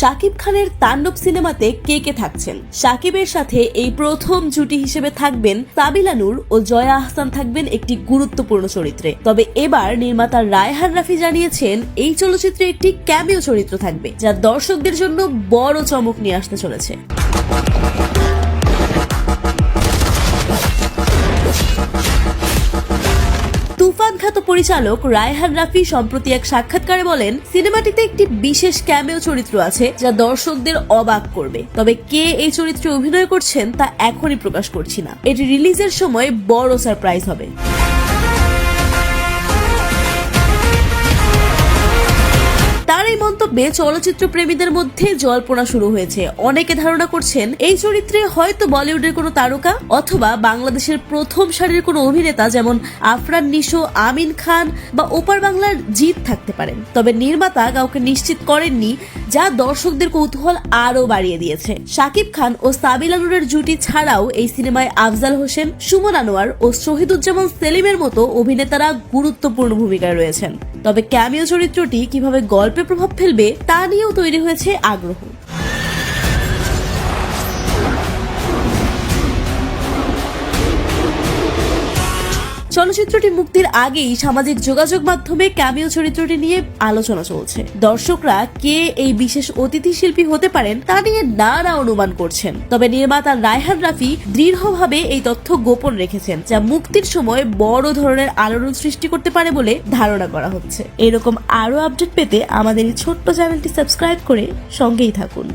শাকিব খানের তাণ্ডব সিনেমাতে কে কে থাকছেন? শাকিবের সাথে এই প্রথম জুটি হিসেবে থাকবেন সাবিলা নূর ও জয়া আহসান থাকবেন একটি গুরুত্বপূর্ণ চরিত্রে। তবে এবার নির্মাতা রায়হান রাফি জানিয়েছেন, এই চলচ্চিত্রে একটি ক্যামিও চরিত্র থাকবে, যা দর্শকদের জন্য বড় চমক নিয়ে আসতে চলেছে। তুফান খ্যাত পরিচালক রায়হান রাফি সম্প্রতি এক সাক্ষাৎকারে বলেন, সিনেমাটিতে একটি বিশেষ ক্যামেও চরিত্র আছে যা দর্শকদের অবাক করবে। তবে কে এই চরিত্রে অভিনয় করছেন তা এখনই প্রকাশ করছি না। এটি রিলিজের সময় বড় সারপ্রাইজ হবে। মন্তব্যে চলচ্চিত্র প্রেমীদের মধ্যে জল্পনা শুরু হয়েছে। অনেকে ধারণা করছেন, এই চরিত্রে হয়তো বলিউডের কোনো তারকা অথবা বাংলাদেশের প্রথম সারির কোনো অভিনেতা যেমন আফরান নিশো, আমিন খান বা ওপার বাংলার জিৎ থাকতে পারেন। তবে নির্মাতা কাউকে নিশ্চিত করেননি, যা দর্শকদের কৌতূহল আরও বাড়িয়ে দিয়েছে। শাকিব খান ও সাবিল আনুরের জুটি ছাড়াও এই সিনেমায় আফজাল হোসেন, সুমন আনোয়ার ও শহীদুজ্জামান সেলিমের মতো অভিনেতারা গুরুত্বপূর্ণ ভূমিকায় রয়েছেন। তবে ক্যামিও চরিত্রটি কীভাবে গল্পে প্রভাব ফেলবে তা নিয়েও তৈরি হয়েছে আগ্রহ। চলচ্চিত্রটি মুক্তির আগেই সামাজিক যোগাযোগ মাধ্যমে ক্যামিও চরিত্রটি নিয়ে আলোচনা চলছে। দর্শকরা কে এই বিশেষ অতিথি শিল্পী হতে পারেন তা নিয়ে নানা অনুমান করছেন। তবে নির্মাতা রায়হান রাফি দৃঢ়ভাবে এই তথ্য গোপন রেখেছেন, যা মুক্তির সময় বড় ধরনের আলোড়ন সৃষ্টি করতে পারে বলে ধারণা করা হচ্ছে। এরকম আরও আপডেট পেতে আমাদের এই ছোট্ট চ্যানেলটি সাবস্ক্রাইব করে সঙ্গেই থাকুন।